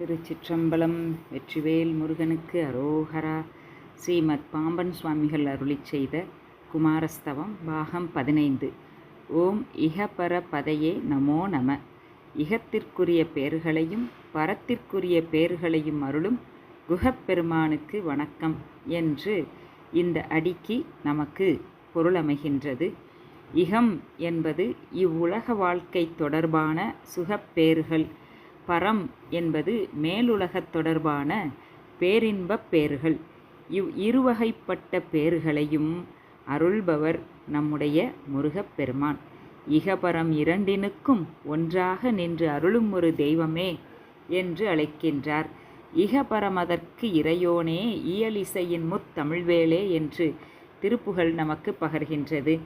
திருச்சிற்றம்பலம் வெற்றிவேல் முருகனுக்கு அரோகரா. ஸ்ரீமத் பாம்பன் சுவாமிகள் அருளிச் செய்த குமாரஸ்தவம் பாகம் பதினைந்து. ஓம் இகபர பதையே நமோ நம. இகத்திற்குரிய பேர்களையும் பரத்திற்குரிய பேர்களையும் அருளும் குகப்பெருமானுக்கு வணக்கம் என்று இந்த அடிக்கு நமக்கு பொருளமைகின்றது. இகம் என்பது இவ்வுலக வாழ்க்கை தொடர்பான சுகப்பேறுகள் பரம் என்பது மேலுலகத் தொடர்பான பேரின்பப் பேறுகள். இவ் இருவகைப்பட்ட பேறுகளையும் அருள்பவர் நம்முடைய முருகப்பெருமான் இகபரம் இரண்டினுக்கும் ஒன்றாக நின்று அருளும் ஒரு தெய்வமே என்று அழைக்கின்றார். இகபரமதற்கு இறையோனே இயலிசையின் முத்தமிழ்வேளே என்று திருப்புகழ் நமக்கு பகர்கின்றது.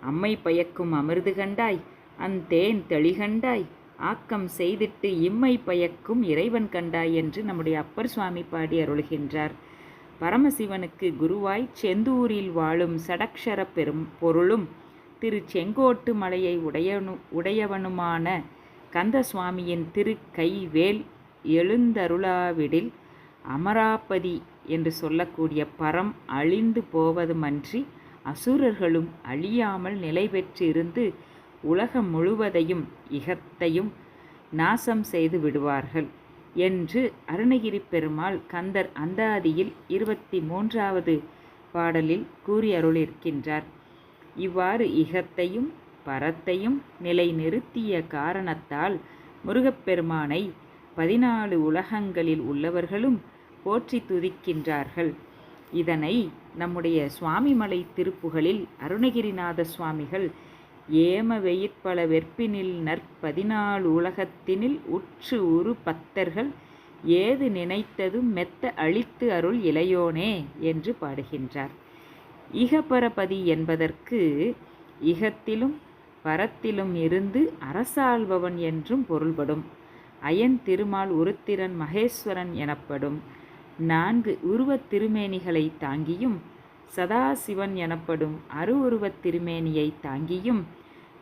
அம்மை பயக்கும் அமிர்து கண்டாய் அந்தேன் தெளிகண்டாய் ஆக்கம் செய்திட்டு இம்மை பயக்கும் இறைவன் கண்டாய் என்று நம்முடைய அப்பர் சுவாமி பாடி அருள்கின்றார். பரமசிவனுக்கு குருவாய் செந்தூரில் வாழும் சடக்ஷர பெரும் பொருளும் திரு செங்கோட்டு மலையை உடையனு உடையவனுமான கந்த சுவாமியின் திரு கைவேல் எழுந்தருளாவிடில் அமராபதி என்று சொல்லக்கூடிய பரம் அழிந்து போவதுமன்றி அசுரர்களும் அழியாமல் நிலை பெற்றிருந்து உலகம் முழுவதையும் இகத்தையும் நாசம் செய்து விடுவார்கள் என்று அருணகிரி பெருமாள் கந்தர் அந்தாதியில் இருபத்தி மூன்றாவது பாடலில் கூறி அருளிருக்கின்றார் இவ்வாறு இகத்தையும் பரத்தையும் நிலை நிறுத்திய காரணத்தால் முருகப்பெருமானை பதினாலு உலகங்களில் உள்ளவர்களும் போற்றி துதிக்கின்றார்கள். இதனை நம்முடைய சுவாமிமலை திருப்புகளில் அருணகிரிநாத சுவாமிகள் ஏம வெயிற்பல வெற்பினில் நற்பதினாலு உலகத்தினில் உற்று உரு பத்தர்கள் ஏது நினைத்ததும் மெத்த அழித்து அருள் இளையோனே என்று பாடுகின்றார். இகபரபதி என்பதற்கு இகத்திலும் பரத்திலும் இருந்து அரசாள்பவன் என்றும் பொருள்படும். அயன் திருமால் உருத்திரன் மகேஸ்வரன் எனப்படும். நான்கு உருவத் திருமேனிகளை தாங்கியும் சதாசிவன் எனப்படும் அரு உருவத் திருமேனியை தாங்கியும்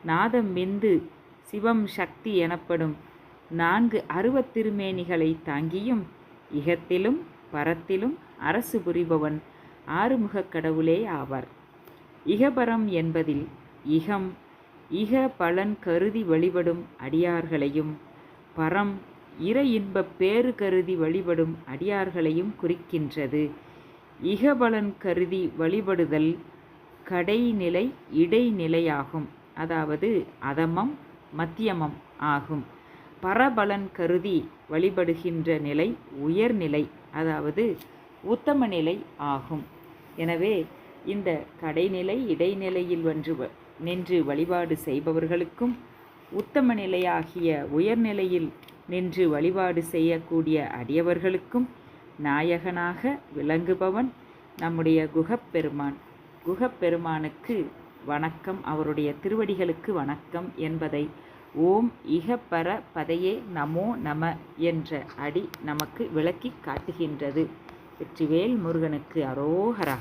நாதம் விந்து சிவம் சக்தி எனப்படும் நான்கு அருவத் திருமேனிகளை தாங்கியும் இகத்திலும் பரத்திலும் அரசு புரிபவன் ஆறுமுகக் கடவுளே ஆவார். இகபரம் என்பதில் இகம் இக பலன் கருதி வழிபடும் அடியார்களையும் பரம் இற இன்பப் பேறு கருதி வழிபடும் அடியார்களையும் குறிக்கின்றது. இகபலன் கருதி வழிபடுதல் கடைநிலை இடைநிலையாகும். அதாவது அதமம் மத்தியமம் ஆகும். பரபலன் கருதி வழிபடுகின்ற நிலை உயர்நிலை அதாவது உத்தம நிலை ஆகும். எனவே இந்த கடைநிலை இடைநிலையில் ஒன்று நின்று வழிபாடு செய்பவர்களுக்கும் உத்தம நிலையாகிய உயர்நிலையில் நின்று வழிபாடு செய்யக்கூடிய அடியவர்களுக்கும் நாயகனாக விளங்குபவன் நம்முடைய குகப்பெருமான். குகப்பெருமானுக்கு வணக்கம். அவருடைய திருவடிகளுக்கு வணக்கம் என்பதை ஓம் இகப்பர பதையே நமோ நம என்ற அடி நமக்கு விளக்கி காட்டுகின்றது. வெற்றிவேல் முருகனுக்கு அரோகரா.